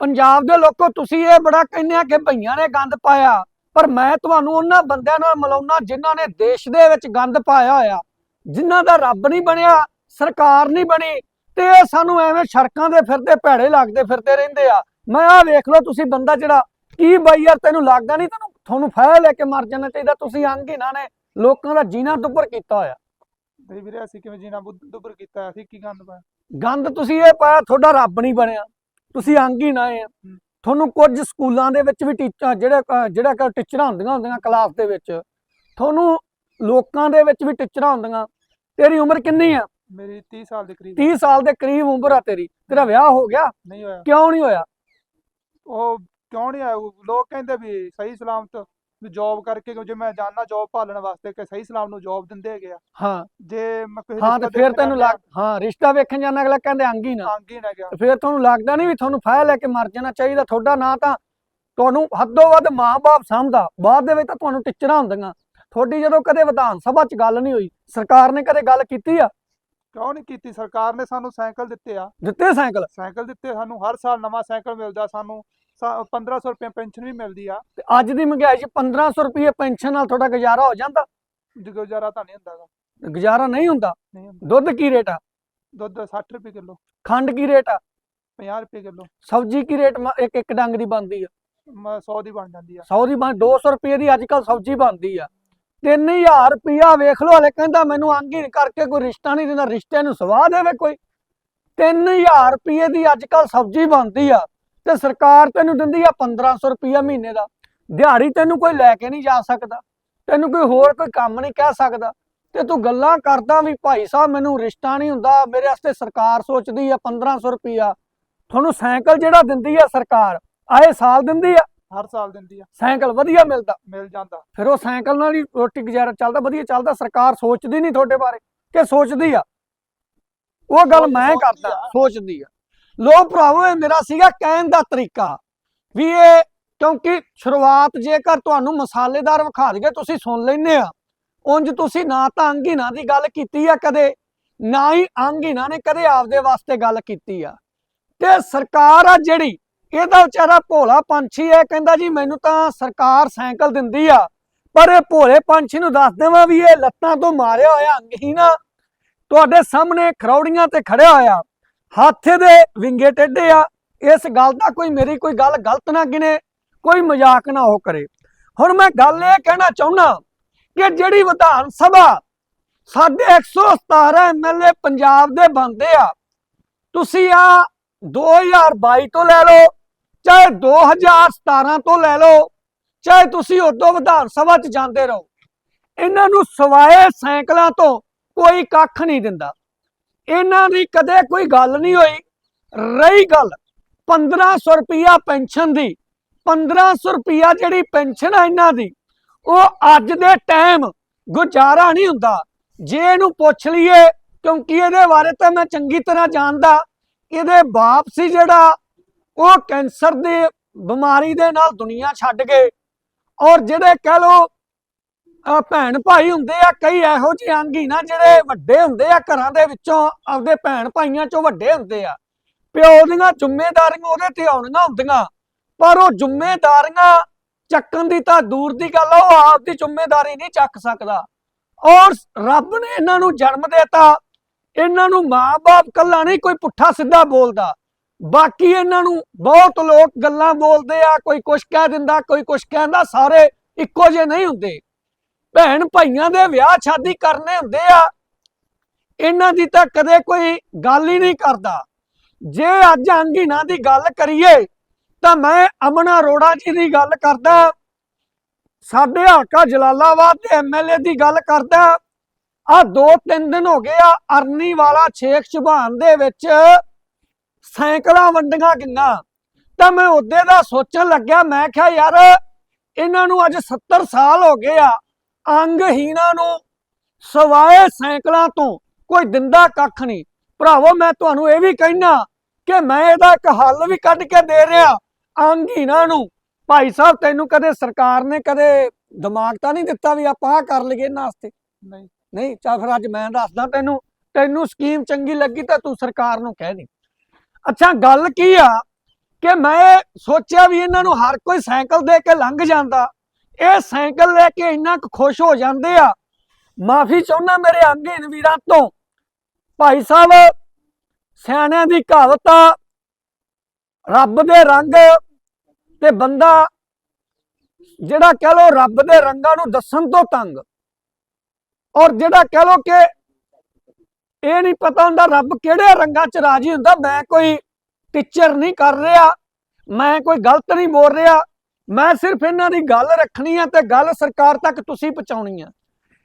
ਪੰਜਾਬ ਦੇ ਲੋਕੋ ਤੁਸੀਂ ਇਹ ਬੜਾ ਕਹਿੰਦੇ ਆ ਕਿ ਭਈਆਂ ਨੇ ਗੰਦ ਪਾਇਆ। ਪਰ ਮੈਂ ਤੁਹਾਨੂੰ ਉਹਨਾਂ ਬੰਦਿਆਂ ਨਾਲ ਮਿਲਾਉਣਾ ਜਿਨ੍ਹਾਂ ਨੇ ਦੇਸ਼ ਦੇ ਵਿੱਚ ਗੰਦ ਪਾਇਆ ਹੋਇਆ। ਜਿਨ੍ਹਾਂ ਦਾ ਰੱਬ ਨਹੀਂ ਬਣਿਆ ਸਰਕਾਰ ਨਹੀਂ ਬਣੀ ਤੇ ਇਹ ਸਾਨੂੰ ਐਵੇਂ ਸੜਕਾਂ ਦੇ ਫਿਰਦੇ ਭੈੜੇ ਲੱਗਦੇ ਫਿਰਦੇ ਰਹਿੰਦੇ ਆ। ਮੈਂ ਆ ਵੇਖ ਲਓ ਤੁਸੀਂ ਬੰਦਾ ਜਿਹੜਾ ਕੀ ਬਾਈ ਯਾਰ ਤੈਨੂੰ ਲੱਗਦਾ ਨਹੀਂ ਤੈਨੂੰ? ਤੁਹਾਨੂੰ ਫਾਇਲ ਲੈ ਕੇ ਮਰ ਜਾਣਾ ਚਾਹੀਦਾ ਤੁਸੀਂ ਅੰਗਹੀਣਾਂ ਨੇ ਲੋਕਾਂ ਦਾ ਜੀਣਾ ਦੁੱਭਰ ਕੀਤਾ ਹੋਇਆ। ਵੀਰੇ ਅਸੀਂ ਕਿਵੇਂ ਜੀਣਾ ਦੁੱਬਰ ਕੀਤਾ ਅਸੀਂ ਕੀ ਗੰਦ ਪਾਇਆ? ਗੰਦ ਤੁਸੀਂ ਇਹ ਪਾਇਆ ਤੁਹਾਡਾ ਰੱਬ ਨਹੀਂ ਬਣਿਆ। ਤੁਸੀਂ ਅੰਗ ਹੀ ਨਾ ਆ ਤੁਹਾਨੂੰ ਕੁਝ ਸਕੂਲਾਂ ਦੇ ਵਿੱਚ ਵੀ ਟੀਚਰ ਜਿਹੜੇ ਜਿਹੜਾ ਕਿ ਟੀਚਰਾਂ ਹੁੰਦੀਆਂ ਹੁੰਦੀਆਂ ਕਲਾਸ ਦੇ ਵਿੱਚ ਤੁਹਾਨੂੰ ਲੋਕਾਂ ਦੇ ਵਿੱਚ ਵੀ ਟੀਚਰਾਂ ਹੁੰਦੀਆਂ। ਤੇਰੀ ਉਮਰ ਕਿੰਨੀ ਆ? ਮੇਰੀ 30 ਸਾਲ ਦੇ ਕਰੀਬ 30 ਸਾਲ ਦੇ ਕਰੀਬ ਉਮਰ ਆ ਤੇਰੀ। ਤੇਰਾ ਵਿਆਹ ਹੋ ਗਿਆ? ਨਹੀਂ ਹੋਇਆ। ਕਿਉਂ ਨਹੀਂ ਹੋਇਆ? ਉਹ ਕਿਉਂ ਨਹੀਂ ਆਇਆ? ਲੋਕ ਕਹਿੰਦੇ ਵੀ ਸਹੀ ਸਲਾਮਤ ਜੌਬ ਕਰਕੇ ਕਿਉਂ ਜੇ ਮੈਂ ਜਾਣਾ ਜੌਬ ਭਾਲਣ ਵਾਸਤੇ ਕਿ ਸਹੀ ਸਲਾਮ ਨੂੰ ਜੌਬ ਦਿੰਦੇ ਹੈਗੇ ਆ। ਹਾਂ। ਜੇ ਮੈਂ ਕਿਸੇ ਹਾਂ ਤੇ ਫਿਰ ਤੈਨੂੰ ਲੱਗ ਹਾਂ ਰਿਸ਼ਤਾ ਵੇਖਣ ਜਾਣਾ ਅਗਲਾ ਕਹਿੰਦੇ ਅੰਗ ਹੀ ਨਾ। ਅੰਗ ਹੀ ਨਾ ਗਿਆ। ਫਿਰ ਤੁਹਾਨੂੰ ਲੱਗਦਾ ਨਹੀਂ ਵੀ ਤੁਹਾਨੂੰ ਫਾਇਲ ਲੈ ਕੇ ਮਰ ਜਾਣਾ ਚਾਹੀਦਾ। ਤੁਹਾਡਾ ਨਾਂ ਤਾਂ ਤੁਹਾਨੂੰ ਹੱਦੋਂ ਵੱਧ ਮਾਂ-ਬਾਪ ਸਮਝਦਾ ਬਾਅਦ ਦੇ ਵਿੱਚ ਤਾਂ ਤੁਹਾਨੂੰ ਟੀਚਰਾਂ ਹੁੰਦੀਆਂ। ਤੁਹਾਡੀ ਜਦੋਂ ਕਦੇ ਵਿਧਾਨ ਸਭਾ 'ਚ ਗੱਲ ਨਹੀਂ ਹੋਈ ਸਰਕਾਰ ਨੇ ਕਦੇ ਗੱਲ ਕੀਤੀ ਆ? ਕਿਉਂ ਨਹੀਂ ਕੀਤੀ? ਸਰਕਾਰ ਨੇ ਸਾਨੂੰ ਸਾਈਕਲ ਦਿੱਤੇ ਆ। ਦਿੱਤੇ ਸਾਈਕਲ? ਸਾਈਕਲ ਦਿੱਤੇ ਸਾਨੂੰ ਹਰ ਸਾਲ ਨਵਾਂ ਸਾਈਕਲ ਮਿਲਦਾ ਸਾਨੂੰ। 1500 ਰੁਪਏ ਪੈਨਸ਼ਨ ਵੀ ਮਿਲਦੀ ਆ। ਤੇ ਅੱਜ ਦੀ ਮਹਿੰਗਾਈ 'ਚ 1500 ਰੁਪਏ ਪੈਨਸ਼ਨ ਨਾਲ ਤੁਹਾਡਾ ਗੁਜ਼ਾਰਾ ਹੋ ਜਾਂਦਾ? ਗੁਜ਼ਾਰਾ ਤਾਂ ਨਹੀਂ ਹੁੰਦਾ ਗਾ, ਗੁਜ਼ਾਰਾ ਨਹੀਂ ਹੁੰਦਾ? ਨਹੀਂ ਹੁੰਦਾ। ਦੁੱਧ ਕੀ ਰੇਟ ਆ? ਦੁੱਧ 60 ਰੁਪਏ ਕਿਲੋ। ਖੰਡ ਕੀ ਰੇਟ ਆ? 50 ਰੁਪਏ ਕਿਲੋ। ਸਬਜ਼ੀ ਕੀ ਰੇਟ ਮ- ਇੱਕ ਇੱਕ ਡੰਗ ਦੀ ਬਣਦੀ ਆ? 100 ਦੀ ਬਣ ਜਾਂਦੀ ਆ। 100 ਦੀ ਬਣ 200 ਰੁਪਏ ਦੀ ਅੱਜ ਕੱਲ ਸਬਜ਼ੀ ਬਣਦੀ ਆ। 3000 ਰੁਪਿਆ ਵੇਖ ਲਓ ਹਲੇ ਕਹਿੰਦਾ ਮੈਨੂੰ ਅੰਗੀ ਕਰਕੇ ਕੋਈ ਰਿਸ਼ਤਾ ਨਹੀਂ ਦਿੰਦਾ ਰਿਸ਼ਤੇ ਨੂੰ ਸਵਾਹ ਦੇਵੇ ਕੋਈ। 3000 ਰੁਪਏ ਦੀ ਅੱਜ ਕੱਲ ਸਬਜ਼ੀ ਬਣਦੀ ਆ। ਤੇ ਸਰਕਾਰ ਤੈਨੂੰ ਦਿੰਦੀ ਆ 1500 ਰੁਪਿਆ ਮਹੀਨੇ ਦਾ। ਦਿਹਾੜੀ ਤੈਨੂੰ ਕੋਈ ਲੈ ਕੇ ਨਹੀਂ ਜਾ ਸਕਦਾ। ਤੈਨੂੰ ਕੋਈ ਹੋਰ ਕੋਈ ਕੰਮ ਨਹੀਂ ਕਹਿ ਸਕਦਾ। ਤੇ ਤੂੰ ਗੱਲਾਂ ਕਰਦਾ ਵੀ ਭਾਈ ਸਾਹਿਬ ਮੈਨੂੰ ਰਿਸ਼ਤਾ ਨਹੀਂ ਹੁੰਦਾ। ਮੇਰੇ ਵਾਸਤੇ ਸਰਕਾਰ ਸੋਚਦੀ ਆ 1500 ਰੁਪਿਆ ਤੁਹਾਨੂੰ ਸਾਈਕਲ ਜਿਹੜਾ ਦਿੰਦੀ ਆ ਸਰਕਾਰ ਆਏ ਸਾਲ ਦਿੰਦੀ ਆ? ਹਰ ਸਾਲ ਦਿੰਦੀ ਆ। ਸਾਈਕਲ ਵਧੀਆ ਮਿਲਦਾ। ਮਿਲ ਜਾਂਦਾ। ਫਿਰ ਉਹ ਸਾਈਕਲ ਨਾਲ ਹੀ ਰੋਟੀ ਗੁਜ਼ਾਰਾ ਚੱਲਦਾ ਵਧੀਆ ਚੱਲਦਾ। ਸਰਕਾਰ ਸੋਚਦੀ ਨਹੀਂ ਤੁਹਾਡੇ ਬਾਰੇ। ਕਿ ਸੋਚਦੀ ਆ? ਉਹ ਗੱਲ ਮੈਂ ਕਰਦਾ। ਸੋਚਦੀ ਆ। ਲੋ ਭਰਾਵੋ, ਇਹ ਮੇਰਾ ਸੀਗਾ ਕਹਿਣ ਦਾ ਤਰੀਕਾ ਵੀ ਇਹ ਕਿਉਂਕਿ ਸ਼ੁਰੂਆਤ ਜੇਕਰ ਤੁਹਾਨੂੰ ਮਸਾਲੇਦਾਰ ਵਿਖਾ ਦਈਏ, ਤੁਸੀਂ ਸੁਣ ਲੈਨੇ ਆ। ਉਂਝ ਤੁਸੀਂ ਨਾ ਤਾਂ ਅੰਗਹੀਣਾ ਦੀ ਗੱਲ ਕੀਤੀ ਆ ਕਦੇ, ਨਾ ਹੀ ਅੰਗਹੀਣਾ ਨੇ ਕਦੇ ਆਪਦੇ ਵਾਸਤੇ ਗੱਲ ਕੀਤੀ ਆ। ਤੇ ਸਰਕਾਰ ਆ ਜਿਹੜੀ, ਇਹਦਾ ਵਿਚਾਰਾ ਭੋਲਾ ਪੰਛੀ ਹੈ ਕਹਿੰਦਾ ਜੀ ਮੈਨੂੰ ਤਾਂ ਸਰਕਾਰ ਸਾਈਕਲ ਦਿੰਦੀ ਆ, ਪਰ ਇਹ ਭੋਲੇ ਪੰਛੀ ਨੂੰ ਦੱਸ ਦੇਵਾਂ ਵੀ ਇਹ ਲੱਤਾਂ ਤੋਂ ਮਾਰਿਆ ਹੋਇਆ ਅੰਗਹੀਣਾ ਤੁਹਾਡੇ ਸਾਹਮਣੇ ਖਰੌੜੀਆਂ ਤੇ ਖੜਿਆ ਹੋਇਆ। ਹੱਥ ਦੇ ਵਿੰਗੇ ਟੇਢੇ ਆ। ਇਸ ਗੱਲ ਦਾ ਕੋਈ ਮੇਰੀ ਕੋਈ ਗੱਲ ਗਲਤ ਨਾ ਗਿਣੇ, ਕੋਈ ਮਜ਼ਾਕ ਨਾ ਹੋ ਕਰੇ। ਹੁਣ ਮੈਂ ਗੱਲ ਇਹ ਕਹਿਣਾ ਚਾਹੁੰਦਾ ਕਿ ਜਿਹੜੀ ਵਿਧਾਨ ਸਭਾ ਸਾਡੇ 117 ਐਮਐਲਏ ਪੰਜਾਬ ਦੇ ਬੰਦੇ ਆ, ਤੁਸੀਂ ਆ 2022 ਤੋਂ ਲੈ ਲਓ, ਚਾਹੇ 2017 ਤੋਂ ਲੈ ਲਓ, ਚਾਹੇ ਤੁਸੀਂ ਉਦੋਂ ਵਿਧਾਨ ਸਭਾ 'ਚ ਜਾਂਦੇ ਰਹੋ, ਇਹਨਾਂ ਨੂੰ ਸਵਾਏ ਸਾਈਕਲਾਂ ਤੋਂ ਕੋਈ ਕੱਖ ਨਹੀਂ ਦਿੰਦਾ। ਇਹਨਾਂ ਦੀ ਕਦੇ ਕੋਈ ਗੱਲ ਨਹੀਂ ਹੋਈ। ਰਹੀ ਗੱਲ 1500 ਰੁਪਿਆ ਪੈਨਸ਼ਨ ਦੀ। 1500 ਰੁਪਿਆ ਜਿਹੜੀ ਪੈਨਸ਼ਨ ਆ ਇਹਨਾਂ ਦੀ, ਉਹ ਅੱਜ ਦੇ ਟਾਈਮ ਗੁਜ਼ਾਰਾ ਨਹੀਂ ਹੁੰਦਾ। ਜੇ ਇਹਨੂੰ ਪੁੱਛ ਲਈਏ, ਕਿਉਂਕਿ ਇਹਦੇ ਬਾਰੇ ਤਾਂ ਮੈਂ ਚੰਗੀ ਤਰ੍ਹਾਂ ਜਾਣਦਾ, ਇਹਦੇ ਬਾਪ ਸੀ ਜਿਹੜਾ, ਉਹ ਕੈਂਸਰ ਦੇ ਬਿਮਾਰੀ ਦੇ ਨਾਲ ਦੁਨੀਆ ਛੱਡ ਗਏ। ਔਰ ਜਿਹੜੇ ਕਹਿ ਲੋ ਭੈਣ ਭਾਈ ਹੁੰਦੇ ਆ, ਕਈ ਇਹੋ ਜਿਹੇ ਅੰਗੀ ਨਾ ਜਿਹੜੇ ਵੱਡੇ ਹੁੰਦੇ ਆ ਘਰਾਂ ਦੇ ਵਿੱਚੋਂ, ਆਪਦੇ ਭੈਣ ਭਾਈਆਂ ਚੋਂ ਵੱਡੇ ਹੁੰਦੇ ਆ। ਪਿਓ ਦੀਆਂ ਜ਼ਿੰਮੇਵਾਰੀਆਂ ਉਹਦੇ ਤੇ ਆਉਣੀਆਂ ਹੁੰਦੀਆਂ, ਪਰ ਉਹ ਜ਼ਿੰਮੇਵਾਰੀਆਂ ਚੱਕਣ ਦੀ ਤਾਂ ਦੂਰ ਦੀ ਗੱਲ ਆ, ਉਹ ਆਪ ਦੀ ਜ਼ਿੰਮੇਵਾਰੀ ਨਹੀਂ ਚੱਕ ਸਕਦਾ। ਔਰ ਰੱਬ ਨੇ ਇਹਨਾਂ ਨੂੰ ਜਨਮ ਦਿੱਤਾ, ਇਹਨਾਂ ਨੂੰ ਮਾਂ-ਬਾਪ ਕੱਲਾ ਨਹੀਂ, ਕੋਈ ਪੁੱਠਾ ਸਿੱਧਾ ਬੋਲਦਾ। ਬਾਕੀ ਇਹਨਾਂ ਨੂੰ ਬਹੁਤ ਲੋਕ ਗੱਲਾਂ ਬੋਲਦੇ ਆ, ਕੋਈ ਕੁਛ ਕਹਿ ਦਿੰਦਾ, ਕੋਈ ਕੁਛ ਕਹਿੰਦਾ, ਸਾਰੇ ਇੱਕੋ ਜਿਹੇ ਨਹੀਂ ਹੁੰਦੇ। ਭੈਣ ਭਾਈਆਂ ਦੇ ਵਿਆਹ ਸ਼ਾਦੀ ਕਰਨੇ ਹੁੰਦੇ ਆ। ਇਹਨਾਂ ਦੀ ਤਾਂ ਕਦੇ ਕੋਈ ਗੱਲ ਹੀ ਨਹੀਂ ਕਰਦਾ। ਜੇ ਅੱਜ ਅੰਗੀਨਾ ਦੀ ਗੱਲ ਕਰੀਏ, ਤਾਂ ਮੈਂ ਅਮਨਾ ਅਰੋੜਾ ਜੀ ਦੀ ਗੱਲ ਕਰਦਾ। ਸਾਡੇ ਹਲਕਾ ਜਲਾਲਾਬਾਦ ਦੇ ਐਮਐਲਏ ਦੀ ਗੱਲ ਕਰਦਾ। ਆ ਦੋ ਤਿੰਨ ਦਿਨ ਹੋ ਗਏ ਆ, ਅਰਨੀ ਵਾਲਾ ਛੇਖ ਸੁਭਾਨ ਦੇ ਵਿੱਚ ਸਾਈਕਲਾਂ ਵੰਡੀਆਂ ਗਈਆਂ। ਤਾਂ ਮੈਂ ਉਹਦੇ ਦਾ ਸੋਚਣ ਲੱਗਿਆ, ਮੈਂ ਕਿਹਾ, ਯਾਰ, ਇਹਨਾਂ ਨੂੰ ਅੱਜ 70 ਸਾਲ ਹੋ ਗਏ ਆ। ਅੰਗਹੀਣਾਂ ਨੂੰ ਸਵਾਏ ਸਾਈਕਲਾਂ ਤੋਂ। ਕੋਈ ਦਿੰਦਾ ਕੱਖ ਨਹੀਂ। ਭਰਾਵੋ ਮੈਂ ਤੁਹਾਨੂੰ ਇਹ ਵੀ ਕਹਿਣਾ ਕਿ ਮੈਂ ਇਹਦਾ ਇੱਕ ਹੱਲ ਵੀ ਕੱਢ ਕੇ ਦੇ ਰਿਹਾ ਅੰਗਹੀਣਾਂ ਨੂੰ। ਭਾਈ ਸਾਹਿਬ ਤੈਨੂੰ ਕਦੇ ਸਰਕਾਰ ਨੇ ਕਦੇ ਦਿਮਾਗ ਤਾਂ ਨਹੀਂ ਦਿੱਤਾ ਵੀ ਆਪਾਂ ਆਹ ਕਰ ਲਈਏ ਇਹਨਾਂ ਵਾਸਤੇ? ਨਹੀਂ। ਨਹੀਂ ਚਾ ਫਿਰ ਅੱਜ ਮੈਂ ਦੱਸਦਾ ਤੈਨੂੰ। ਤੈਨੂੰ ਸਕੀਮ ਚੰਗੀ ਲੱਗੀ ਤਾਂ ਤੂੰ ਸਰਕਾਰ ਨੂੰ ਕਹਿ ਦੇ। ਅੱਛਾ ਗੱਲ ਕੀ ਆ ਕਿ ਮੈਂ ਸੋਚਿਆ ਵੀ ਇਹਨਾਂ ਨੂੰ ਹਰ ਕੋਈ ਸਾਈਕਲ ਦੇ ਕੇ ਲੰਘ ਜਾਂਦਾ। ਇਹ ਸਾਈਕਲ ਲੈ ਕੇ ਇੰਨਾ ਕੁ ਖੁਸ਼ ਹੋ ਜਾਂਦੇ ਆ। ਮਾਫੀ ਚਾਹੁੰਦਾ ਮੇਰੇ ਅੰਗਹੀਨ ਵੀਰਾਂ ਤੋਂ। ਭਾਈ ਸਾਹਿਬ, ਸਿਆਣਿਆਂ ਦੀ ਕਹਾਵਤ ਆ, ਰੱਬ ਦੇ ਰੰਗ ਤੇ ਬੰਦਾ ਜਿਹੜਾ ਕਹ ਲੋ ਰੱਬ ਦੇ ਰੰਗਾਂ ਨੂੰ ਦੱਸਣ ਤੋਂ ਤੰਗ। ਔਰ ਜਿਹੜਾ ਕਹ ਲੋ ਕਿ ਇਹ ਨਹੀਂ ਪਤਾ ਹੁੰਦਾ ਰੱਬ ਕਿਹੜੇ ਰੰਗਾਂ 'ਚ ਰਾਜੀ ਹੁੰਦਾ। ਮੈਂ ਕੋਈ ਟੀਚਰ ਨਹੀਂ ਕਰ ਰਿਹਾ, ਮੈਂ ਕੋਈ ਗਲਤ ਨਹੀਂ ਬੋਲ ਰਿਹਾ। ਮੈਂ ਸਿਰਫ ਇਹਨਾਂ ਦੀ ਗੱਲ ਰੱਖਣੀ ਆ ਤੇ ਗੱਲ ਸਰਕਾਰ ਤੱਕ ਤੁਸੀਂ ਪਹੁੰਚਾਉਣੀ ਆ।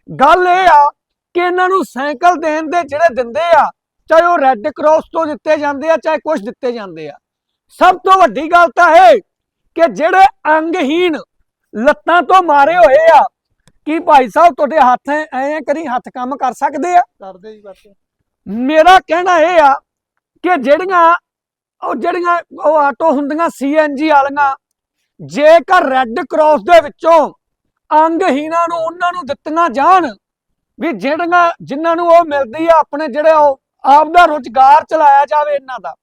ਗੱਲ ਇਹ ਆ ਕਿ ਇਹਨਾਂ ਨੂੰ ਸਾਈਕਲ ਦੇਣ ਦੇ ਜਿਹੜੇ ਦਿੰਦੇ ਆ ਚਾਹੇ ਉਹ ਰੈੱਡ ਕਰਾਸ ਤੋਂ ਦਿੱਤੇ ਜਾਂਦੇ ਆ ਚਾਹੇ ਕੁਝ ਦਿੱਤੇ ਜਾਂਦੇ ਆ। ਸਭ ਤੋਂ ਵੱਡੀ ਗੱਲ ਤਾਂ ਇਹ ਕਿ ਜਿਹੜੇ ਅੰਗਹੀਨ ਲੱਤਾਂ ਤੋਂ ਮਾਰੇ ਹੋਏ ਆ ਕੀ ਭਾਈ ਸਾਹਿਬ ਤੁਹਾਡੇ ਹੱਥ ਐ ਐਂ ਕਰੀ ਹੱਥ ਕੰਮ ਕਰ ਸਕਦੇ ਆ? ਕਰਦੇ ਹੀ ਕਰਦੇ ਮੇਰਾ ਕਹਿਣਾ ਇਹ ਆ ਕਿ ਜਿਹੜੀਆਂ ਉਹ ਜਿਹੜੀਆਂ ਉਹ ਆਟੋ ਹੁੰਦੀਆਂ ਸੀਐਨਜੀ ਵਾਲੀਆਂ ਜੇਕਰ ਰੈੱਡ ਕਰਾਸ ਦੇ ਵਿੱਚੋਂ ਅੰਗਹੀਣਾਂ ਨੂੰ ਉਹਨਾਂ ਨੂੰ ਦਿੱਤੀਆਂ ਜਾਣ, ਵੀ ਜਿਹੜੀਆਂ, ਜਿਨ੍ਹਾਂ ਨੂੰ ਉਹ ਮਿਲਦੀ ਆ ਆਪਣੇ ਜਿਹੜੇ ਉਹ ਆਪਦਾ ਰੁਜ਼ਗਾਰ ਚਲਾਇਆ ਜਾਵੇ ਇਹਨਾਂ ਦਾ,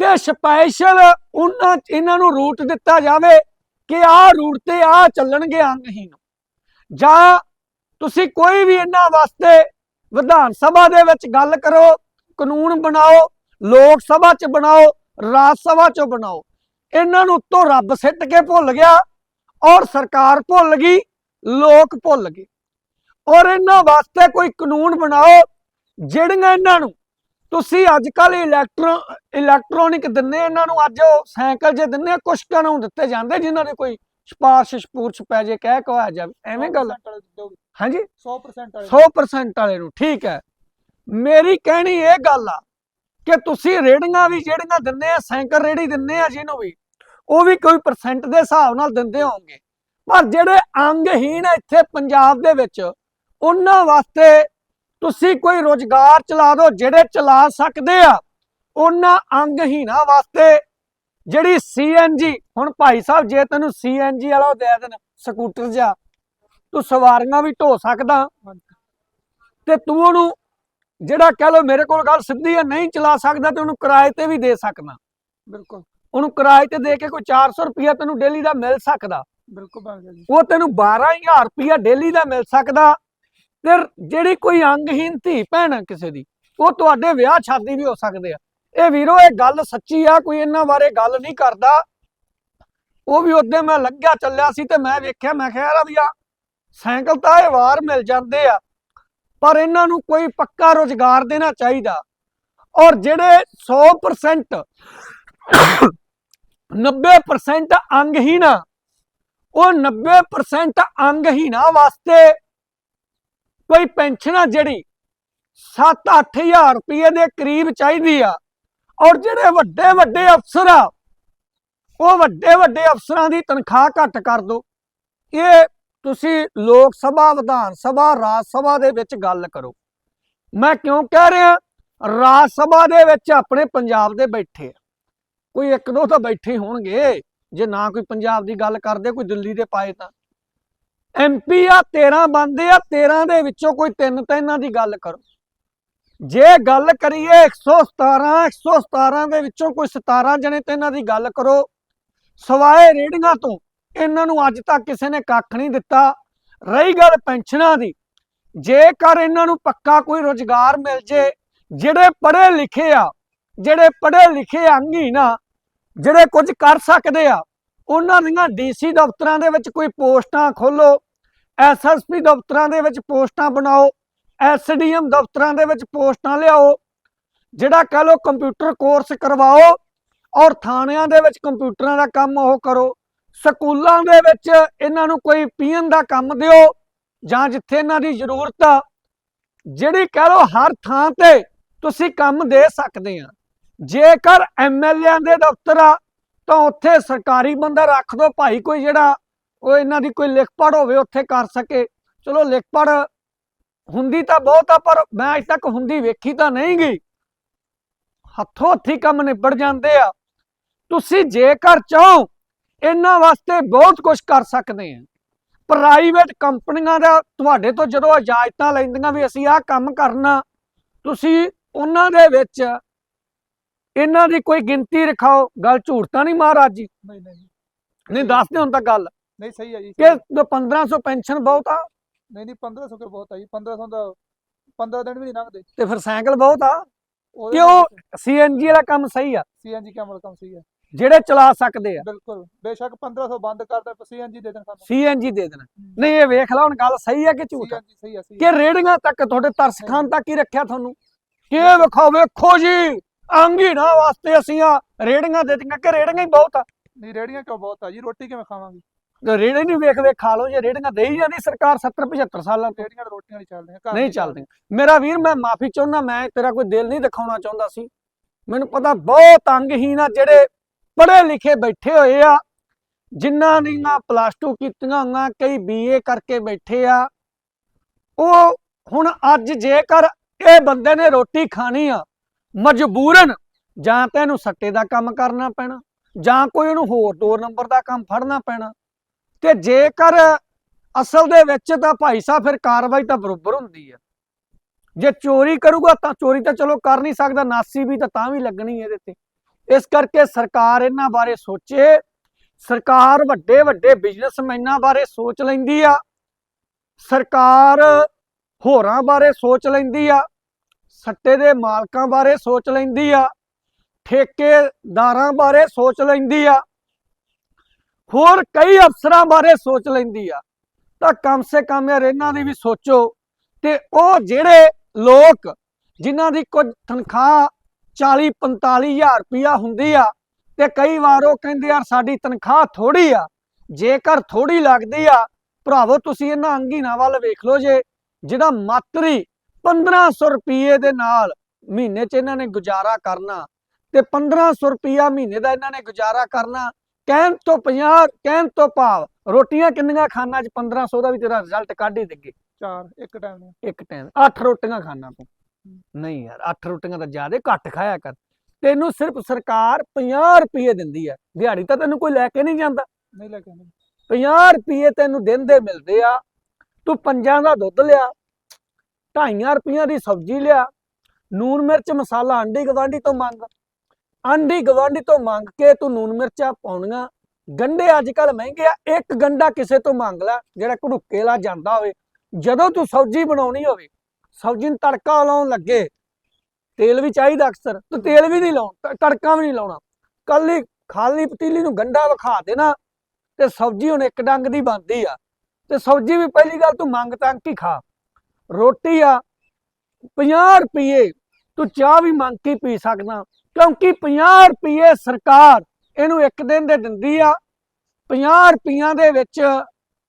ਤੇ ਸਪੈਸ਼ਲ ਉਹਨਾਂ, ਇਹਨਾਂ ਨੂੰ ਰੂਟ ਦਿੱਤਾ ਜਾਵੇ ਕਿ ਆਹ ਰੂਟ ਤੇ ਆ ਚੱਲਣਗੇ ਅੰਗਹੀਣ। ਜਾਂ ਤੁਸੀਂ ਕੋਈ ਵੀ ਇਹਨਾਂ ਵਾਸਤੇ ਵਿਧਾਨ ਸਭਾ ਦੇ ਵਿੱਚ ਗੱਲ ਕਰੋ, ਕਾਨੂੰਨ ਬਣਾਓ, ਲੋਕ ਸਭਾ 'ਚ ਬਣਾਓ, ਰਾਜ ਸਭਾ 'ਚ ਬਣਾਓ ਇਹਨਾਂ ਨੂੰ ਉੱਤੋਂ ਰੱਬ ਸਿੱਟ ਕੇ ਭੁੱਲ ਗਿਆ ਔਰ ਸਰਕਾਰ ਭੁੱਲ ਗਈ ਲੋਕ ਭੁੱਲ ਗਏ। ਔਰ ਇਹਨਾਂ ਵਾਸਤੇ ਕੋਈ ਕਾਨੂੰਨ ਬਣਾਓ ਜਿਹੜੀਆਂ ਇਹਨਾਂ ਨੂੰ ਤੁਸੀਂ ਅੱਜ ਕੱਲ ਇਲੈਕਟ੍ਰੋ ਇਲੈਕਟ੍ਰੋਨਿਕ ਦਿੰਨੇ ਇਹਨਾਂ ਨੂੰ ਅੱਜ ਉਹ ਸਾਈਕਲ ਜੇ ਦਿੰਨੇ ਕੁਛ ਕਾਨੂੰਨ ਦਿੱਤੇ ਜਾਂਦੇ ਜਿਨ੍ਹਾਂ ਦੇ ਕੋਈ ਸਿਫਾਰਿਸ਼ ਸਪੂਰਸ਼ ਪੈ ਜੇ ਕਹਿ ਕਹਾਇਆ ਜਾਵੇ ਐਵੇਂ ਗੱਲ 100% ਵਾਲੇ ਦਿਓਗੇ, ਹਾਂਜੀ? 100% ਵਾਲੇ। 100% ਵਾਲੇ ਨੂੰ ਠੀਕ ਹੈ। ਮੇਰੀ ਕਹਿਣੀ ਇਹ ਗੱਲ ਆ ਕਿ ਤੁਸੀਂ ਰੇੜੀਆਂ ਵੀ ਜਿਹੜੀਆਂ ਦਿੰਦੇ ਆ ਸਾਈਕਲ ਰੇੜੀ ਦਿੰਦੇ ਆ ਜਿਹਨੂੰ ਵੀ ਉਹ ਵੀ ਕੋਈ ਪਰਸੈਂਟ ਦੇ ਹਿਸਾਬ ਨਾਲ ਦਿੰਦੇ ਹੋਣਗੇ। ਪਰ ਜਿਹੜੇ ਅੰਗਹੀਣ ਆ ਇੱਥੇ ਪੰਜਾਬ ਦੇ ਵਿੱਚ, ਉਹਨਾਂ ਵਾਸਤੇ ਤੁਸੀਂ ਕੋਈ ਰੋਜ਼ਗਾਰ ਚਲਾ ਦਿਓ, ਜਿਹੜੇ ਚਲਾ ਸਕਦੇ ਆ, ਉਹਨਾਂ ਅੰਗਹੀਣਾਂ ਵਾਸਤੇ ਜਿਹੜੀ ਸੀਐਨਜੀ ਹੁਣ ਭਾਈ ਸਾਹਿਬ ਜੇ ਤੈਨੂੰ ਸੀਐਨਜੀ ਵਾਲਾ ਉਹ ਦੇ ਦੇਣ, ਸਕੂਟਰ ਜਾਂ ਤੂੰ ਸਵਾਰੀਆਂ ਵੀ ਢੋ ਸਕਦਾ। ਤੇ ਤੂੰ ਉਹਨੂੰ ਜਿਹੜਾ ਕਹਿ ਲੋ ਮੇਰੇ ਕੋਲ ਗੱਲ ਸਿੱਧੀ ਹੈ ਨਹੀਂ ਚਲਾ ਸਕਦਾ ਤੇ ਉਹਨੂੰ ਕਿਰਾਏ ਤੇ ਵੀ ਦੇ ਸਕਦਾ। ਬਿਲਕੁਲ। ਉਹਨੂੰ ਕਿਰਾਏ ਤੇ ਦੇ ਕੇ ਕੋਈ 400 ਰੁਪਇਆ ਤੈਨੂੰ ਡੇਲੀ ਦਾ ਮਿਲ ਸਕਦਾ। ਬਿਲਕੁਲ ਜੀ। ਉਹ ਤੈਨੂੰ 12000 ਰੁਪਇਆ ਡੇਲੀ ਦਾ ਮਿਲ ਸਕਦਾ। ਤੇ ਜਿਹੜੀ ਕੋਈ ਅੰਗਹੀਨ ਧੀ ਭੈਣ ਆ ਕਿਸੇ ਦੀ ਉਹ ਤੁਹਾਡੇ ਵਿਆਹ ਸ਼ਾਦੀ ਵੀ ਹੋ ਸਕਦੇ ਆ। ਇਹ ਵੀਰੋ ਇਹ ਗੱਲ ਸੱਚੀ ਆ ਕੋਈ ਇਹਨਾਂ ਬਾਰੇ ਗੱਲ ਨਹੀਂ ਕਰਦਾ। ਉਹ ਵੀ ਉਹਦੇ ਮੈਂ ਲੱਗਿਆ ਚੱਲਿਆ ਸੀ ਤੇ ਮੈਂ ਵੇਖਿਆ ਮੈਂ ਕਿਹਾ ਯਾਰ ਵੀ ਆ ਸਾਈਕਲ ਤਾਂ ਇਹ ਵਾਰ ਮਿਲ ਜਾਂਦੇ ਆ ਪਰ ਇਹਨਾਂ ਨੂੰ ਕੋਈ ਪੱਕਾ ਰੋਜ਼ਗਾਰ ਦੇਣਾ ਚਾਹੀਦਾ। ਔਰ ਜਿਹੜੇ 100% 90% ਅੰਗਹੀਣ ਆ ਉਹ 90% ਅੰਗਹੀਣਾ ਵਾਸਤੇ ਕੋਈ ਪੈਨਸ਼ਨ ਆ ਜਿਹੜੀ 7-8000 ਰੁਪਏ ਦੇ ਕਰੀਬ ਚਾਹੀਦੀ ਆ। ਔਰ ਜਿਹੜੇ ਵੱਡੇ ਵੱਡੇ ਅਫਸਰ ਆ, ਉਹ ਵੱਡੇ ਵੱਡੇ ਅਫਸਰਾਂ ਦੀ ਤਨਖਾਹ ਘੱਟ ਕਰ ਦੋ। ਇਹ ਤੁਸੀਂ ਲੋਕ ਸਭਾ, ਵਿਧਾਨ ਸਭਾ, ਰਾਜ ਸਭਾ ਦੇ ਵਿੱਚ ਗੱਲ ਕਰੋ। ਮੈਂ ਕਿਉਂ ਕਹਿ ਰਿਹਾ? ਰਾਜ ਸਭਾ ਦੇ ਵਿੱਚ ਆਪਣੇ ਪੰਜਾਬ ਦੇ ਬੈਠੇ ਆ। ਕੋਈ ਇੱਕ ਦੋ ਤਾਂ ਬੈਠੇ ਹੋਣਗੇ। ਜੇ ਨਾ ਕੋਈ ਪੰਜਾਬ ਦੀ ਗੱਲ ਕਰਦੇ, ਕੋਈ ਦਿੱਲੀ ਦੇ ਪਾਏ ਤਾਂ। ਐਮਪੀ ਆ 13 ਬੰਦੇ ਆ 13 ਦੇ ਵਿੱਚੋਂ ਕੋਈ ਤਿੰਨ ਤਾਂ ਇਹਨਾਂ ਦੀ ਗੱਲ ਕਰੋ। ਜੇ ਗੱਲ ਕਰੀਏ 117 117 ਦੇ ਵਿੱਚੋਂ ਕੋਈ 17 ਜਣੇ ਤੇ ਇਹਨਾਂ ਦੀ ਗੱਲ ਕਰੋ। ਸਵਾਏ ਰੇੜੀਆਂ ਤੋਂ, ਇਹਨਾਂ ਨੂੰ ਅੱਜ ਤੱਕ ਕਿਸੇ ਨੇ ਕੱਖ ਨਹੀਂ ਦਿੱਤਾ। ਰਹੀ ਗੱਲ ਪੈਨਸ਼ਨਾਂ ਦੀ, ਜੇਕਰ ਇਹਨਾਂ ਨੂੰ ਪੱਕਾ ਕੋਈ ਰੋਜ਼ਗਾਰ ਮਿਲ ਜੇ, ਜਿਹੜੇ ਪੜ੍ਹੇ ਲਿਖੇ ਆ ਜਿਹੜੇ ਪੜ੍ਹੇ ਲਿਖੇ ਅੰਗੀ ਨਾ, ਜਿਹੜੇ ਕੁਝ ਕਰ ਸਕਦੇ ਆ, ਉਹਨਾਂ ਦੀਆਂ ਡੀਸੀ ਦਫ਼ਤਰਾਂ ਦੇ ਵਿੱਚ ਕੋਈ ਪੋਸਟਾਂ ਖੋਲੋ ਐਸਐਸਪੀ ਦਫ਼ਤਰਾਂ ਦੇ ਵਿੱਚ ਪੋਸਟਾਂ ਬਣਾਓ ਐਸਡੀਐਮ ਦਫ਼ਤਰਾਂ ਦੇ ਵਿੱਚ ਪੋਸਟਾਂ ਲਿਆਓ, ਜਿਹੜਾ ਕਹ ਲੋ ਕੰਪਿਊਟਰ ਕੋਰਸ ਕਰਵਾਓ ਔਰ ਥਾਣਿਆਂ ਦੇ ਵਿੱਚ ਕੰਪਿਊਟਰਾਂ ਦਾ ਕੰਮ ਉਹ ਕਰੋ, ਸਕੂਲਾਂ ਦੇ ਵਿੱਚ ਇਹਨਾਂ ਨੂੰ ਕੋਈ ਪੀਐਨ ਦਾ ਕੰਮ ਦਿਓ ਜਾਂ ਜਿੱਥੇ ਇਹਨਾਂ ਦੀ ਜ਼ਰੂਰਤ ਆ, ਜਿਹੜੀ ਕਹ ਲੋ ਹਰ ਥਾਂ ਤੇ ਤੁਸੀਂ ਕੰਮ ਦੇ ਸਕਦੇ ਆ। ਜੇਕਰ ਐਮਐਲਏਆਂ ਦੇ ਦਫ਼ਤਰ ਆ, ਤਾਂ ਉੱਥੇ ਸਰਕਾਰੀ ਬੰਦਾ ਰੱਖ ਦੋ ਭਾਈ ਕੋਈ ਜਿਹੜਾ ਉਹ ਇਹਨਾਂ ਦੀ ਕੋਈ ਲਿਖ ਪੜ ਹੋਵੇ, ਉੱਥੇ ਕਰ ਸਕੇ। ਚਲੋ ਲਿਖ ਪੜ ਹੁੰਦੀ ਤਾਂ ਬਹੁਤ ਆ, ਪਰ ਮੈਂ ਅਜ ਤੱਕ ਹੁੰਦੀ ਵੇਖੀ ਤਾਂ ਨਹੀਂ ਗਈ। ਹੱਥੋਂ ਹੱਥੀ ਕੰਮ ਨਿਬੜ ਜਾਂਦੇ ਆ। ਤੁਸੀਂ ਜੇਕਰ ਚਾਹੋ, ਇਹਨਾਂ ਵਾਸਤੇ ਬਹੁਤ ਕੁਝ ਕਰ ਸਕਦੇ ਆ। ਪ੍ਰਾਈਵੇਟ ਕੰਪਨੀਆਂ ਦਾ ਤੁਹਾਡੇ ਤੋਂ ਜਦੋਂ ਇਜਾਜ਼ਤਾਂ ਲੈਂਦੀਆਂ ਵੀ ਅਸੀਂ ਆਹ ਕੰਮ ਕਰਨਾ, ਤੁਸੀਂ ਉਹਨਾਂ ਦੇ ਵਿੱਚ ਇਹਨਾਂ ਦੀ ਕੋਈ ਗਿਣਤੀ ਰਖਾਓ ਗੱਲ ਝੂਠ ਤਾਂ ਨਹੀਂ ਮਹਾਰਾਜ ਜੀ। ਨਹੀਂ ਨਹੀਂ ਨਹੀਂ ਦੱਸਦੇ ਹੁਣ ਤਾਂ ਗੱਲ। ਨਹੀਂ ਸਹੀ ਹੈ ਜੀ ਕਿ 1500 ਪੈਨਸ਼ਨ ਬਹੁਤ ਆ। ਨਹੀਂ ਨਹੀਂ 1500 ਕੇ ਬਹੁਤ ਆ ਜੀ? 1500 ਦਾ 15 ਦਿਨ ਵੀ ਨਹੀਂ ਲੰਘਦੇ। ਤੇ ਫਿਰ ਸਾਈਕਲ ਬਹੁਤ ਆ। ਕਿਉਂ? ਸੀਐਨਜੀ ਵਾਲਾ ਕੰਮ ਸਹੀ ਆ। ਸੀਐਨਜੀ ਕੈਮਲ ਕੰਮ ਸਹੀ ਹੈ ਜਿਹੜੇ ਚਲਾ ਸਕਦੇ ਆ। ਬਿਲਕੁਲ। ਬੇਸ਼ੱਕ 1500 ਬੰਦ ਕਰਦਾ ਸੀਐਨਜੀ ਦੇ ਦੇਣ ਸਾਨੂੰ। ਸੀਐਨਜੀ ਦੇ ਦੇਣਾ। ਨਹੀਂ ਇਹ ਵੇਖ ਲਾ ਹੁਣ ਗੱਲ ਸਹੀ ਆ ਕਿ ਝੂਠ ਆ? ਕਿ ਰੇੜੀਆਂ ਤੱਕ ਤੁਹਾਡੇ ਤਰਸ ਖਾਨ ਤੱਕ ਹੀ ਰੱਖਿਆ ਤੁਹਾਨੂੰ? ਕਿ ਇਹ ਵੇਖੋ ਵੇਖੋ ਜੀ। ਆਂਗੀਣਾ ਵਾਸਤੇ ਅਸੀਂ ਆ ਰੇੜੀਆਂ ਦੇ ਦਿੱਤੀਆਂ ਕਿ ਰੇੜੀਆਂ ਹੀ ਬਹੁਤ ਆ। ਨਹੀਂ ਰੇੜੀਆਂ ਕਿਉਂ ਬਹੁਤ ਆ ਜੀ? ਰੋਟੀ ਕਿਵੇਂ ਖਾਵਾਂਗੇ? ਰੇੜੇ ਨਹੀਂ ਵੇਖ ਵੇਖ ਖਾ ਲਓ। ਜੇ ਰੇੜੀਆਂ ਦੇ ਹੀ ਜਾਂਦੀ ਸਰਕਾਰ 70 75 ਸਾਲਾਂ ਤੋਂ। ਰੇੜੀਆਂ ਰੋਟੀਆਂ ਨਹੀਂ ਚੱਲਦੀਆਂ ਨਹੀਂ ਚੱਲਦੀਆਂ। ਮੇਰਾ ਵੀਰ ਮੈਂ ਮਾਫੀ ਚਾਹੁੰਦਾ ਮੈਂ ਤੇਰਾ ਕੋਈ ਦਿਲ ਨਹੀਂ ਦਿਖਾਉਣਾ ਚਾਹੁੰਦਾ ਸੀ। ਮੈਨੂੰ ਪਤਾ ਬਹੁਤ ਅੰਗਹੀਨ ਆ ਜਿਹੜੇ ਪੜ੍ਹੇ ਲਿਖੇ ਬੈਠੇ ਹੋਏ ਆ ਜਿਨ੍ਹਾਂ ਦੀਆਂ ਪਲੱਸ 2 ਕੀਤੀਆਂ ਹੋਈਆਂ ਕਈ ਬੀਏ ਕਰਕੇ ਬੈਠੇ ਆ। ਉਹ ਹੁਣ ਅੱਜ ਜੇਕਰ ਇਹ ਬੰਦੇ ਨੇ ਰੋਟੀ ਖਾਣੀ ਆ ਮਜਬੂਰਨ, ਜਾਂ ਤਾਂ ਇਹਨੂੰ ਸੱਟੇ ਦਾ ਕੰਮ ਕਰਨਾ ਪੈਣਾ, ਜਾਂ ਕੋਈ ਇਹਨੂੰ ਹੋਰ ਦੋ ਨੰਬਰ ਦਾ ਕੰਮ ਫੜਨਾ ਪੈਣਾ। ਤੇ ਜੇਕਰ ਅਸਲ ਦੇ ਵਿੱਚ ਤਾਂ ਭਾਈ ਸਾਹਿਬ ਫਿਰ ਕਾਰਵਾਈ ਤਾਂ ਬਰੋਬਰ ਹੁੰਦੀ ਆ। ਜੇ ਚੋਰੀ ਕਰੂਗਾ ਤਾਂ ਚੋਰੀ ਤਾਂ ਚਲੋ ਕਰ ਨਹੀਂ ਸਕਦਾ, ਨਾਸੀ ਵੀ ਤਾਂ ਤਾਂ ਵੀ ਲੱਗਣੀ ਇਹਦੇ ਤੇ। ਇਸ ਕਰਕੇ ਸਰਕਾਰ ਇਹਨਾਂ ਬਾਰੇ ਸੋਚੇ, ਸਰਕਾਰ ਵੱਡੇ ਵੱਡੇ ਬਿਜ਼ਨਸਮੈਨਾਂ ਬਾਰੇ ਸੋਚ ਲੈਂਦੀ ਆ, ਸਰਕਾਰ ਹੋਰਾਂ ਬਾਰੇ ਸੋਚ ਲੈਂਦੀ ਆ। ਸੱਟੇ ਦੇ ਮਾਲਕਾਂ ਬਾਰੇ ਸੋਚ ਲੈਂਦੀ ਆ, ਠੇਕੇਦਾਰਾਂ ਬਾਰੇ ਸੋਚ ਲੈਂਦੀ ਆ, ਹੋਰ ਕਈ ਅਫਸਰਾਂ ਬਾਰੇ ਸੋਚ ਲੈਂਦੀ ਆ। ਤਾਂ ਕਮ ਸੇ ਕਮ ਯਾਰ ਇਹਨਾਂ ਦੀ ਵੀ ਸੋਚੋ ਤੇ ਉਹ ਜਿਹੜੇ ਲੋਕ ਜਿਨ੍ਹਾਂ ਦੀ ਕੁਝ ਤਨਖਾਹ 40 45000 ਰੁਪਇਆ ਹੁੰਦੀ ਆ ਤੇ ਕਈ ਵਾਰ ਉਹ ਕਹਿੰਦੇ ਯਾਰ ਸਾਡੀ ਤਨਖਾਹ ਥੋੜੀ ਆ, ਜੇਕਰ ਥੋੜੀ ਲੱਗਦੀ ਆ, ਭਰਾਵੋ ਤੁਸੀਂ ਇਹਨਾਂ ਅੰਗੀਨਾ ਵੱਲ ਵੇਖ ਲਓ ਜੇ, ਜਿਹੜਾ ਮਾਤਰੀ 1500 ਰੁਪਏ ਦੇ ਨਾਲ ਮਹੀਨੇ 'ਚ ਇਹਨਾਂ ਨੇ ਗੁਜ਼ਾਰਾ ਕਰਨਾ ਤੇ 1500 ਰੁਪਇਆ ਮਹੀਨੇ ਦਾ ਇਹਨਾਂ ਨੇ ਗੁਜ਼ਾਰਾ ਕਰਨਾ ਕਹਿਣ ਤੋਂ 50 ਕਹਿਣ ਤੋਂ ਭਾਵ ਰੋਟੀਆਂ ਕਿੰਨੀਆਂ ਖਾਣਾ 'ਚ 1500 ਦਾ ਵੀ ਤੇਰਾ ਰਿਜ਼ਲਟ ਕੱਢ ਹੀ ਦੇਗੇ। ਚਾਰ ਇੱਕ ਟਾਈਮ ਇੱਕ ਟਾਈਮ 8 ਰੋਟੀਆਂ ਖਾਣਾ ਤੂੰ। ਨਹੀਂ ਯਾਰ 8 ਰੋਟੀਆਂ ਤਾਂ ਜ਼ਿਆਦਾ ਘੱਟ ਖਾਇਆ ਕਰ। ਤੈਨੂੰ ਸਿਰਫ ਸਰਕਾਰ 50 ਰੁਪਏ ਦਿੰਦੀ ਹੈ। ਦਿਹਾੜੀ ਤਾਂ ਤੈਨੂੰ ਕੋਈ ਲੈ ਕੇ ਨਹੀਂ ਜਾਂਦਾ। ਨਹੀਂ ਲੈ ਕੇ ਆਉਂਦੇ। 50 ਰੁਪਏ ਤੈਨੂੰ ਦਿਨ ਦੇ ਮਿਲਦੇ ਆ। ਤੂੰ ਪੰਜਾਂ ਦਾ ਦੁੱਧ ਲਿਆ ਢਾਈਆਂ ਰੁਪਈਆ ਦੀ ਸਬਜ਼ੀ ਲਿਆ ਨੂਨ ਮਿਰਚ, ਮਸਾਲਾ ਆਂਢੀ ਗਵਾਂਢੀ ਤੋਂ ਮੰਗ। ਆਂਢੀ ਗਵਾਂਢੀ ਤੋਂ ਮੰਗ ਕੇ ਤੂੰ ਨੂਨ ਮਿਰਚਾਂ ਪਾਉਣੀਆਂ। ਗੰਡੇ ਅੱਜ ਕੱਲ ਮਹਿੰਗੇ ਆ, ਇੱਕ ਗੰਡਾ ਕਿਸੇ ਤੋਂ ਮੰਗ ਲੈ, ਜਿਹੜਾ ਘੜੁੱਕੇ ਲਾ ਜਾਂਦਾ ਹੋਵੇ। ਜਦੋਂ ਤੂੰ ਸਬਜ਼ੀ ਬਣਾਉਣੀ ਹੋਵੇ, ਸਬਜ਼ੀ ਨੂੰ ਤੜਕਾ ਲਾਉਣ ਲੱਗੇ, ਤੇਲ ਵੀ ਚਾਹੀਦਾ ਅਕਸਰ, ਤੂੰ ਤੇਲ ਵੀ ਨਹੀਂ ਲਾਉਣ ਤੜਕਾ ਵੀ ਨਹੀਂ ਲਾਉਣਾ। ਕੱਲੀ ਖਾਲੀ ਪਤੀਲੀ ਨੂੰ ਗੰਡਾ ਵਿਖਾ ਦੇਣਾ, ਤੇ ਸਬਜ਼ੀ ਹੁਣ ਇੱਕ ਡੰਗ ਦੀ ਬਣਦੀ ਆ। ਤੇ ਸਬਜ਼ੀ ਵੀ ਪਹਿਲੀ ਗੱਲ ਤੂੰ ਮੰਗ ਤੰਗ ਕੀ ਖਾ। ਰੋਟੀ ਆ 50 ਰੁਪਏ ਤੂੰ ਚਾਹ ਵੀ ਮੰਗ ਕੇ ਪੀ ਸਕਦਾ ਕਿਉਂਕਿ 50 ਰੁਪਏ ਸਰਕਾਰ ਇਹਨੂੰ ਇੱਕ ਦਿਨ ਦੇ ਦਿੰਦੀ ਆ। 50 ਰੁਪਈਆਂ ਦੇ ਵਿੱਚ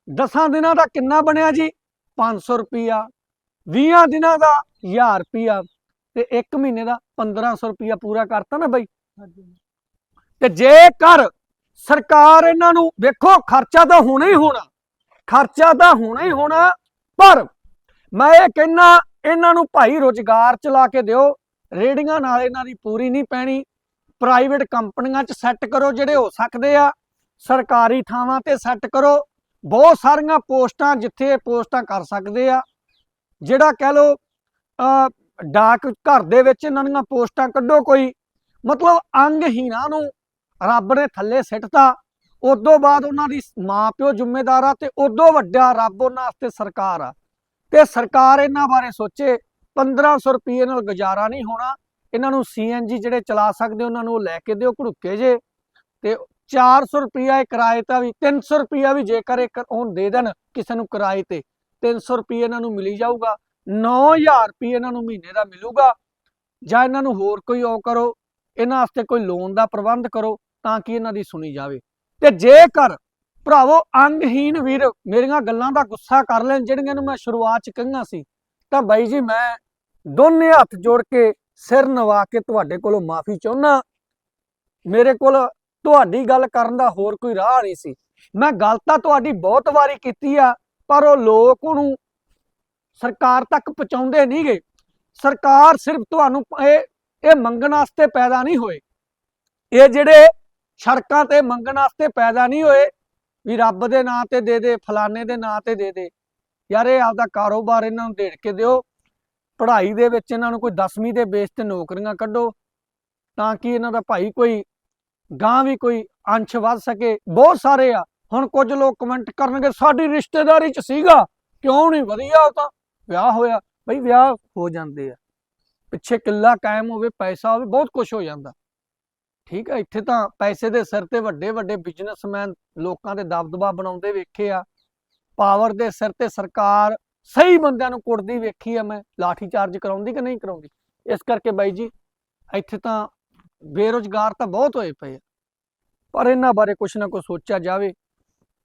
10 ਦਿਨਾਂ ਦਾ ਕਿੰਨਾ ਬਣਿਆ ਜੀ? 500 ਰੁਪਈਆ। 20 ਦਿਨਾਂ ਦਾ 1000 ਰੁਪਈਆ। ਤੇ 1 ਮਹੀਨੇ ਦਾ 1500 ਰੁਪਈਆ ਪੂਰਾ ਕਰਤਾ ਨਾ ਬਈ। ਤੇ ਜੇਕਰ ਸਰਕਾਰ ਇਹਨਾਂ ਨੂੰ ਵੇਖੋ ਖਰਚਾ ਤਾਂ ਹੋਣਾ ਹੀ ਹੋਣਾ। ਖਰਚਾ ਤਾਂ ਹੋਣਾ ਹੀ ਹੋਣਾ ਪਰ ਮੈਂ ਇਹ ਕਹਿਣਾ ਇਹਨਾਂ ਨੂੰ ਭਾਈ ਰੋਜ਼ਗਾਰ ਚਲਾ ਕੇ ਦਿਓ ਰੇੜੀਆਂ ਨਾਲ ਇਹਨਾਂ ਦੀ ਪੂਰੀ ਨਹੀਂ ਪੈਣੀ ਪ੍ਰਾਈਵੇਟ ਕੰਪਨੀਆਂ 'ਚ ਸੈੱਟ ਕਰੋ ਜਿਹੜੇ ਹੋ ਸਕਦੇ ਆ, ਸਰਕਾਰੀ ਥਾਵਾਂ ਤੇ ਸੈੱਟ ਕਰੋ, ਬਹੁਤ ਸਾਰੀਆਂ ਪੋਸਟਾਂ ਜਿੱਥੇ ਇਹ ਪੋਸਟਾਂ ਕਰ ਸਕਦੇ ਆ, ਜਿਹੜਾ ਕਹਿ ਲੋ ਡਾਕ ਘਰ ਦੇ ਵਿੱਚ ਇਹਨਾਂ ਦੀਆਂ ਪੋਸਟਾਂ ਕੱਢੋ ਕੋਈ, ਮਤਲਬ ਅੰਗਹੀਣਾਂ ਨੂੰ ਰੱਬ ਨੇ ਥੱਲੇ ਸਿੱਟਤਾ, ਉਦੋਂ ਬਾਅਦ ਉਹਨਾਂ ਦੀ ਮਾਂ ਪਿਓ ਜ਼ਿੰਮੇਦਾਰ ਆ ਤੇ ਉਦੋਂ ਵੱਡਾ ਰੱਬ ਉਹਨਾਂ ਵਾਸਤੇ ਸਰਕਾਰ ਆ। ਤੇ ਸਰਕਾਰ ਇਹਨਾਂ ਬਾਰੇ ਸੋਚੇ 1500 ਰੁਪਏ ਨਾਲ ਗੁਜ਼ਾਰਾ ਨਹੀਂ ਹੋਣਾ, ਇਹਨਾਂ ਨੂੰ ਸੀਐਨਜੀ ਜਿਹੜੇ ਚਲਾ ਸਕਦੇ, ਉਹਨਾਂ ਨੂੰ ਲੈ ਕੇ ਦਿਓ ਘੜੁੱਕੇ ਜੇ, ਤੇ 400 ਰੁਪਿਆ ਇਹ ਕਿਰਾਏ ਤਾਂ ਵੀ 300 ਰੁਪਿਆ ਵੀ ਜੇਕਰ ਇਹ ਹੁਣ ਦੇ ਦੇਣ ਕਿਸੇ ਨੂੰ ਕਿਰਾਏ ਤੇ 300 ਰੁਪਏ ਇਹਨਾਂ ਨੂੰ ਮਿਲੀ ਜਾਊਗਾ 9000 ਰੁਪਏ ਇਹਨਾਂ ਨੂੰ ਮਹੀਨੇ ਦਾ ਮਿਲੂਗਾ, ਜਾਂ ਇਹਨਾਂ ਨੂੰ ਹੋਰ ਕੋਈ ਉਹ ਕਰੋ, ਇਹਨਾਂ ਵਾਸਤੇ ਕੋਈ ਲੋਨ ਦਾ ਪ੍ਰਬੰਧ ਕਰੋ ਤਾਂ ਕਿ ਇਹਨਾਂ ਦੀ ਸੁਣੀ ਜਾਵੇ। ਤੇ ਜੇਕਰ ਭਰਾਵੋ ਅੰਗਹੀਨ ਵੀਰ, ਮੇਰੀਆਂ ਗੱਲਾਂ ਦਾ ਗੁੱਸਾ ਕਰ ਲੈਣ, ਜਿਹੜੀਆਂ ਨੂੰ ਮੈਂ ਸ਼ੁਰੂਆਤ ਚ ਕਹੀਆਂ ਸੀ। ਤਾਂ ਬਾਈ ਜੀ, ਮੈਂ ਦੋਨੇ ਹੱਥ ਜੋੜ ਕੇ ਸਿਰ ਨਵਾ ਕੇ ਤੁਹਾਡੇ ਕੋਲੋਂ ਮਾਫੀ ਚਾਹੁੰਦਾ ਮੇਰੇ ਕੋਲ ਤੁਹਾਡੀ ਗੱਲ ਕਰਨ ਦਾ ਹੋਰ ਕੋਈ ਰਾਹ ਨਹੀਂ ਸੀ। ਮੈਂ ਗੱਲ ਤਾਂ ਤੁਹਾਡੀ ਬਹੁਤ ਵਾਰੀ ਕੀਤੀ ਆ, ਪਰ ਉਹ ਲੋਕ ਉਹਨੂੰ ਸਰਕਾਰ ਤੱਕ ਪਹੁੰਚਾਉਂਦੇ ਨਹੀਂ ਗਏ। ਸਰਕਾਰ ਸਿਰਫ ਤੁਹਾਨੂੰ ਇਹ ਇਹ ਮੰਗਣ ਵਾਸਤੇ ਪੈਦਾ ਨਹੀਂ ਹੋਏ। ਇਹ ਜਿਹੜੇ ਸੜਕਾਂ ਤੇ ਮੰਗਣ ਵਾਸਤੇ ਪੈਦਾ ਨਹੀਂ ਹੋਏ ਵੀ ਰੱਬ ਦੇ ਨਾਂ ਤੇ ਦੇ ਦੇ, ਫਲਾਣੇ ਦੇ ਨਾਂ ਤੇ ਦੇ ਦੇ। ਯਾਰ ਇਹ ਆਪਦਾ ਕਾਰੋਬਾਰ ਇਹਨਾਂ ਨੂੰ ਦੇੜ ਕੇ ਦਿਓ। ਪੜ੍ਹਾਈ ਦੇ ਵਿੱਚ ਇਹਨਾਂ ਨੂੰ ਕੋਈ 10ਵੀਂ ਦੇ ਬੇਸ ਤੇ ਨੌਕਰੀਆਂ ਕੱਢੋ, ਤਾਂ ਕਿ ਇਹਨਾਂ ਦਾ ਭਾਈ ਕੋਈ ਗਾਂ ਵੀ ਕੋਈ ਅੰਸ਼ ਵੱਧ ਸਕੇ। ਬਹੁਤ ਸਾਰੇ ਆ। ਹੁਣ ਕੁਝ ਲੋਕ ਕਮੈਂਟ ਕਰਨਗੇ, ਸਾਡੀ ਰਿਸ਼ਤੇਦਾਰੀ ਚ ਸੀਗਾ, ਕਿਉਂ ਨਹੀਂ? ਵਧੀਆ ਉਹ ਤਾਂ। ਵਿਆਹ ਹੋਇਆ। ਬਈ ਵਿਆਹ ਹੋ ਜਾਂਦੇ ਆ। ਪਿੱਛੇ ਕਿੱਲਾ ਕਾਇਮ ਹੋਵੇ, ਪੈਸਾ ਹੋਵੇ, ਬਹੁਤ ਕੁਝ ਹੋ ਜਾਂਦਾ। ਠੀਕ ਹੈ ਇੱਥੇ ਤਾਂ ਪੈਸੇ ਦੇ ਸਿਰ ਤੇ ਵੱਡੇ ਵੱਡੇ ਬਿਜ਼ਨਸਮੈਨ ਲੋਕਾਂ ਦੇ ਦਬਦਬਾ ਬਣਾਉਂਦੇ ਵੇਖੇ ਆ। ਪਾਵਰ ਦੇ ਸਿਰ ਤੇ ਸਰਕਾਰ ਸਹੀ ਬੰਦਿਆਂ ਨੂੰ ਕੁੱਟਦੀ ਵੇਖੀ ਆ ਮੈਂ, ਲਾਠੀ ਚਾਰਜ ਕਰਾਉਂਦੀ ਕਿ ਨਹੀਂ ਕਰਾਉਂਦੀ? ਇਸ ਕਰਕੇ ਬਾਈ ਜੀ, ਇੱਥੇ ਤਾਂ ਬੇਰੁਜ਼ਗਾਰ ਤਾਂ ਬਹੁਤ ਹੋਏ ਪਏ ਆ। ਪਰ ਇਹਨਾਂ ਬਾਰੇ ਕੁਝ ਨਾ ਕੁਝ ਸੋਚਿਆ ਜਾਵੇ।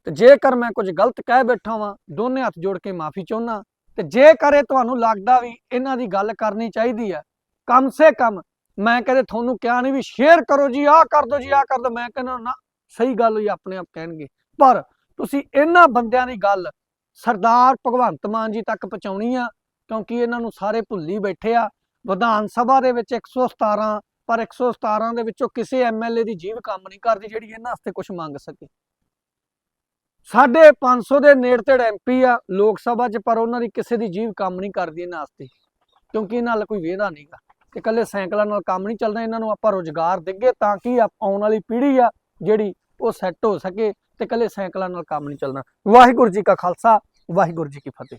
ਤੇ ਜੇਕਰ ਮੈਂ ਕੁਝ ਗਲਤ ਕਹਿ ਬੈਠਾ ਵਾਂ, ਦੋਨੇ ਹੱਥ ਜੋੜ ਕੇ ਮਾਫੀ ਚਾਹੁੰਦਾ। ਤੇ ਜੇਕਰ ਇਹ ਤੁਹਾਨੂੰ ਲੱਗਦਾ ਵੀ ਇਹਨਾਂ ਦੀ ਗੱਲ ਕਰਨੀ ਚਾਹੀਦੀ ਆ, ਕਮ ਸੇ ਕਮ ਮੈਂ ਕਦੇ ਤੁਹਾਨੂੰ ਕਿਹਾ ਨਹੀਂ ਵੀ ਸ਼ੇਅਰ ਕਰੋ ਜੀ, ਆਹ ਕਰ ਦੋ ਜੀ, ਆਹ ਕਰ ਦੋ ਮੈਂ ਕਹਿੰਦਾ ਨਾ, ਸਹੀ ਗੱਲ ਹੋਈ, ਆਪਣੇ ਆਪ ਕਹਿਣਗੇ। ਪਰ ਤੁਸੀਂ ਇਹਨਾਂ ਬੰਦਿਆਂ ਦੀ ਗੱਲ ਸਰਦਾਰ ਭਗਵੰਤ ਮਾਨ ਜੀ ਤੱਕ ਪਹੁੰਚਾਉਣੀ ਆ, ਕਿਉਂਕਿ ਇਹਨਾਂ ਨੂੰ ਸਾਰੇ ਭੁੱਲੀ ਬੈਠੇ ਆ। ਵਿਧਾਨ ਸਭਾ ਦੇ ਵਿੱਚ 117 ਪਰ 117 ਦੇ ਵਿੱਚੋਂ ਕਿਸੇ ਐਮਐਲਏ ਦੀ ਜੀਵ ਕੰਮ ਨਹੀਂ ਕਰਦੀ ਜਿਹੜੀ ਇਹਨਾਂ ਵਾਸਤੇ ਕੁਝ ਮੰਗ ਸਕੇ। ਸਾਡੇ 500 ਦੇ ਨੇੜੇ ਤੇੜ ਐਮਪੀ ਆ ਲੋਕ ਸਭਾ 'ਚ, ਪਰ ਉਹਨਾਂ ਦੀ ਕਿਸੇ ਦੀ ਜੀਵ ਕੰਮ ਨਹੀਂ ਕਰਦੀ ਇਹਨਾਂ ਵਾਸਤੇ, ਕਿਉਂਕਿ ਇਹਨਾਂ ਨਾਲ ਕੋਈ ਵੇਦਾ ਨਹੀਂਗਾ ਕਿ ਇਕੱਲੇ ਸਾਈਕਲਾਂ ਨਾਲ ਕੰਮ ਨਹੀਂ ਚੱਲਦਾ, ਇਹਨਾਂ ਨੂੰ ਆਪਾਂ ਰੋਜ਼ਗਾਰ ਦੇਈਏ ਤਾਂ ਕਿ ਆਉਣ ਵਾਲੀ ਪੀੜ੍ਹੀ ਆ ਜਿਹੜੀ ਉਹ ਸੈੱਟ ਹੋ ਸਕੇ ਤੇ ਇਕੱਲੇ ਸਾਈਕਲਾਂ ਨਾਲ ਕੰਮ ਨਹੀਂ ਚੱਲਣਾ। ਵਾਹਿਗੁਰੂ ਜੀ ਕਾ ਖਾਲਸਾ, ਵਾਹਿਗੁਰੂ ਜੀ ਕੀ ਫਤਿਹ।